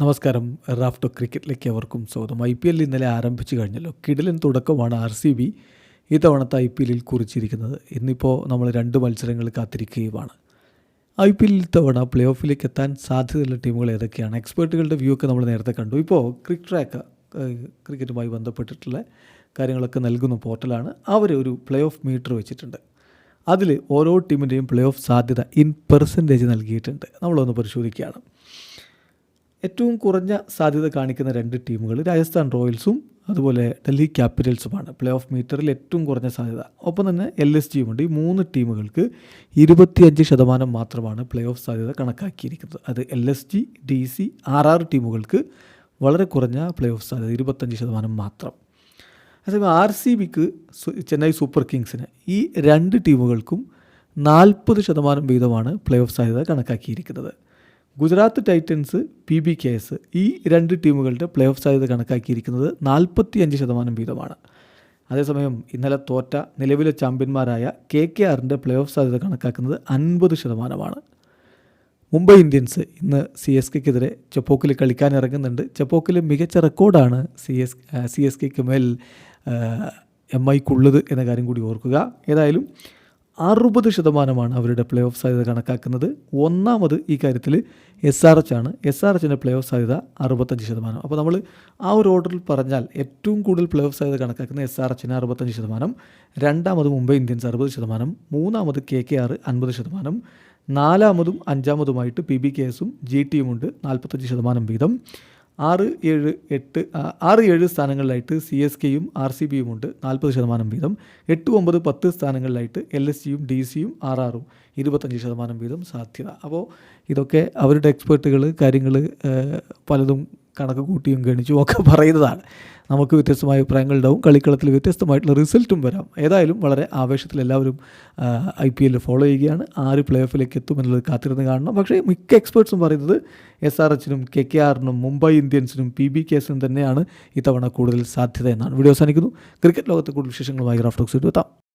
നമസ്കാരം. റാഫ്റ്റോ ക്രിക്കറ്റിലേക്ക് അവർക്കും സ്വാഗതം. ഐ പി എൽ ഇന്നലെ ആരംഭിച്ചു കഴിഞ്ഞല്ലോ. കിടിലൻ തുടക്കമാണ് ആർ സി ബി ഇത്തവണത്തെ ഐ പി എല്ലിൽ കുറിച്ചിരിക്കുന്നത്. ഇന്നിപ്പോൾ നമ്മൾ രണ്ട് മത്സരങ്ങൾ കാത്തിരിക്കുകയുമാണ്. ഐ പി എല്ലിൽ ഇത്തവണ പ്ലേ ഓഫിലേക്ക് എത്താൻ സാധ്യതയുള്ള ടീമുകൾ ഏതൊക്കെയാണ്? എക്സ്പേർട്ടുകളുടെ വ്യൂ ഒക്കെ നമ്മൾ നേരത്തെ കണ്ടു. ഇപ്പോൾ ക്രിക്ക് ട്രാക്ക് ക്രിക്കറ്റുമായി ബന്ധപ്പെട്ടിട്ടുള്ള കാര്യങ്ങളൊക്കെ നൽകുന്ന പോർട്ടലാണ്. അവർ ഒരു പ്ലേ ഓഫ് മീറ്റർ വെച്ചിട്ടുണ്ട്. അതിൽ ഓരോ ടീമിന്റെയും പ്ലേ ഓഫ് സാധ്യത ഇൻ പെർസെന്റേജ് നൽകിയിട്ടുണ്ട്. നമ്മളൊന്ന് പരിശോധിക്കുകയാണ്. ഏറ്റവും കുറഞ്ഞ സാധ്യത കാണിക്കുന്ന രണ്ട് ടീമുകൾ രാജസ്ഥാൻ റോയൽസും അതുപോലെ ഡൽഹി ക്യാപിറ്റൽസുമാണ്. പ്ലേ ഓഫ് മീറ്ററിൽ ഏറ്റവും കുറഞ്ഞ സാധ്യത. ഒപ്പം തന്നെ എൽ എസ് ജിയും ഉണ്ട് ഈ മൂന്ന് ടീമുകൾക്ക് ഇരുപത്തിയഞ്ച് ശതമാനം മാത്രമാണ് പ്ലേ ഓഫ് സാധ്യത കണക്കാക്കിയിരിക്കുന്നത്. അത് L S G D C R R ടീമുകൾക്ക് വളരെ കുറഞ്ഞ പ്ലേ ഓഫ് സാധ്യത ഇരുപത്തഞ്ച് ശതമാനം മാത്രം. അതേപോലെ ആർ സി ബിക്ക് ചെന്നൈ സൂപ്പർ കിങ്സിന് ഈ രണ്ട് ടീമുകൾക്കും നാൽപ്പത് ശതമാനം വീതമാണ് പ്ലേ ഓഫ് സാധ്യത കണക്കാക്കിയിരിക്കുന്നത്. Gujarat titans P B K S ഈ രണ്ട് ടീമുകളുടെ പ്ലേ ഓഫ് സാധ്യത കണക്കാക്കിയിരിക്കുന്നത് നാൽപ്പത്തി അഞ്ച് ശതമാനം വീതമാണ്. അതേസമയം ഇന്നലെ തോറ്റ നിലവിലെ ചാമ്പ്യന്മാരായ കെ കെ ആറിന്റെ പ്ലേ ഓഫ് സാധ്യത കണക്കാക്കുന്നത് അൻപത് ശതമാനമാണ്. മുംബൈ ഇന്ത്യൻസ് ഇന്ന് സി എസ് കെക്കെതിരെ ചെപ്പോക്കിൽ കളിക്കാൻ ഇറങ്ങുന്നുണ്ട്. ചെപ്പോക്കിൽ മികച്ച റെക്കോർഡാണ് സി എസ് സി എസ് കെക്ക് മേൽ എം ഐക്കുള്ളത് എന്ന കാര്യം കൂടി ഓർക്കുക. ഏതായാലും അറുപത് ശതമാനമാണ് അവരുടെ പ്ലേ ഓഫ് സാധ്യത കണക്കാക്കുന്നത്. ഒന്നാമത് ഈ കാര്യത്തിൽ എസ് ആർ എച്ച് ആണ്. എസ് ആർ എച്ചിന്റെ പ്ലേ ഓഫ് സാധ്യത അറുപത്തഞ്ച് ശതമാനം. അപ്പോൾ നമ്മൾ ആ ഒരു ഓർഡറിൽ പറഞ്ഞാൽ ഏറ്റവും കൂടുതൽ പ്ലേ ഓഫ് സാധ്യത കണക്കാക്കുന്ന എസ് ആർ എച്ചിന് അറുപത്തഞ്ച് ശതമാനം. രണ്ടാമത് മുംബൈ ഇന്ത്യൻസ് അറുപത് ശതമാനം. മൂന്നാമത് കെ കെ ആർ അൻപത് ശതമാനം. നാലാമതും അഞ്ചാമതുമായിട്ട് പി ബി കെ എസും ജി ടിയും ഉണ്ട്. നാൽപ്പത്തഞ്ച് ശതമാനം വീതം. ആറ് ഏഴ് എട്ട് ആറ് ഏഴ് സ്ഥാനങ്ങളിലായിട്ട് സി എസ് കെയും ആർ സി ബിയും ഉണ്ട്. നാൽപ്പത് ശതമാനം വീതം. എട്ട് ഒമ്പത് പത്ത് സ്ഥാനങ്ങളിലായിട്ട് എൽ എസ് സിയും ഡി സിയും ആർ ആറും ഇരുപത്തഞ്ച് ശതമാനം വീതം സാധ്യത. അപ്പോൾ ഇതൊക്കെ അവരുടെ എക്സ്പേർട്ടുകൾ കാര്യങ്ങൾ പലതും കണക്ക് കൂട്ടിയും ഗണിച്ചും ഒക്കെ പറയുന്നതാണ്. നമുക്ക് വ്യത്യസ്തമായ അഭിപ്രായങ്ങൾ ഉണ്ടാവും കളിക്കളത്തിൽ വ്യത്യസ്തമായിട്ടുള്ള റിസൾട്ടും വരാം. ഏതായാലും വളരെ ആവേശത്തിൽ എല്ലാവരും ഐ പി എല്ലിൽ ഫോളോ ചെയ്യുകയാണ്. ആറ് പ്ലേ ഓഫിലേക്ക് എത്തും എന്നുള്ളത് കാത്തിരുന്ന് കാണണം. പക്ഷേ മിക്ക എക്സ്പേർട്സും പറയുന്നത് എസ് ആർ എച്ചിനും കെ കെ ആറിനും മുംബൈ ഇന്ത്യൻസിനും പി ബി കേസിനും തന്നെയാണ് ഇത്തവണ കൂടുതൽ സാധ്യത എന്നാണ്. വീഡിയോ അവസാനിക്കുന്നു. ക്രിക്കറ്റ് ലോകത്തെ കൂടുതൽ വിശേഷങ്ങളുമായി റാഫ്റ്റോക്സ് എത്താം.